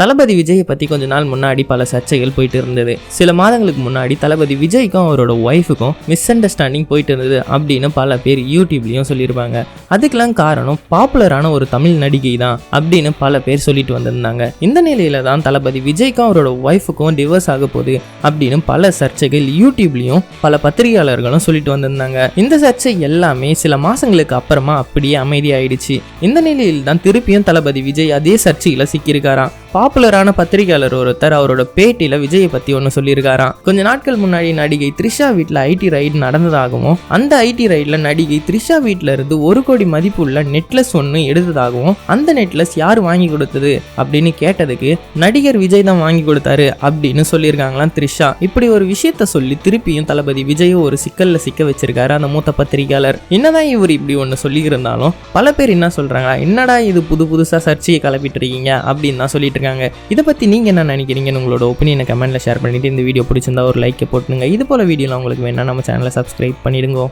தளபதி விஜயை பற்றி கொஞ்ச நாள் முன்னாடி பல சர்ச்சைகள் போயிட்டு இருந்தது. சில மாதங்களுக்கு முன்னாடி தளபதி விஜய்க்கும் அவரோட ஒய்ஃபுக்கும் மிஸ் அண்டர்ஸ்டாண்டிங் போயிட்டு இருந்தது அப்படின்னு பல பேர் யூடியூப்லேயும் சொல்லியிருப்பாங்க அதுக்கெல்லாம் காரணம் பாப்புலரான ஒரு தமிழ் நடிகை தான் அப்படின்னு பல பேர் சொல்லிட்டு வந்திருந்தாங்க. இந்த நிலையில தான் தளபதி விஜய்க்கும் அவரோட ஒய்ஃபுக்கும் டிவோர்ஸ் ஆக போகுது அப்படின்னு பல சர்ச்சைகள் யூடியூப்லேயும் பல பத்திரிகையாளர்களும் சொல்லிட்டு வந்திருந்தாங்க. இந்த சர்ச்சை எல்லாமே சில மாசங்களுக்கு அப்புறமா அப்படியே அமைதியாயிடுச்சு. இந்த நிலையில் தான் திருப்பியும் தளபதி விஜய் அதே சர்ச்சையில் சிக்கியிருக்காராம். பாப்புலரான பத்திரிகையாளர் ஒருத்தர் அவரோட பேட்டியில விஜயை பத்தி ஒன்று சொல்லியிருக்காராம். கொஞ்ச நாட்கள் முன்னாடி நடிகை த்ரிஷா வீட்டில் ஐடி ரைடு நடந்ததாகவும் அந்த ஐடி ரைடில் நடிகை த்ரிஷா வீட்டில் இருந்து ஒரு கோடி மதிப்புள்ள நெட்லஸ் ஒன்று எடுத்ததாகவும் அந்த நெட்லஸ் யார் வாங்கி கொடுத்தது அப்படின்னு கேட்டதுக்கு நடிகர் விஜய் தான் வாங்கி கொடுத்தாரு அப்படின்னு சொல்லியிருக்காங்களாம் த்ரிஷா. இப்படி ஒரு விஷயத்த சொல்லி திருப்பியும் தளபதி விஜயும் ஒரு சிக்கல்ல சிக்க வச்சிருக்காரு அந்த மூத்த பத்திரிகையாளர். என்னதான் இவர் இப்படி ஒன்று சொல்லியிருந்தாலும் பல பேர் என்ன சொல்றாங்க என்னடா இது புது புதுசா சர்ச்சையை கிளப்பிட்டு இருக்கீங்க? அப்படின்னு தான் சொல்லிட்டு இருக்காங்க. இதை பத்தி நீங்க என்ன நினைக்கிறீங்கன்னு உங்களோட ஒப்பீனியனை கமெண்ட்ல ஷேர் பண்ணிட்டு இந்த வீடியோ பிடிச்சிருந்தா ஒரு லைக்கை போட்டுங்க இது போல வீடியோலாம் உங்களுக்கு வேணால் நம்ம சேனலை சப்ஸ்கிரைப் பண்ணிடுங்க.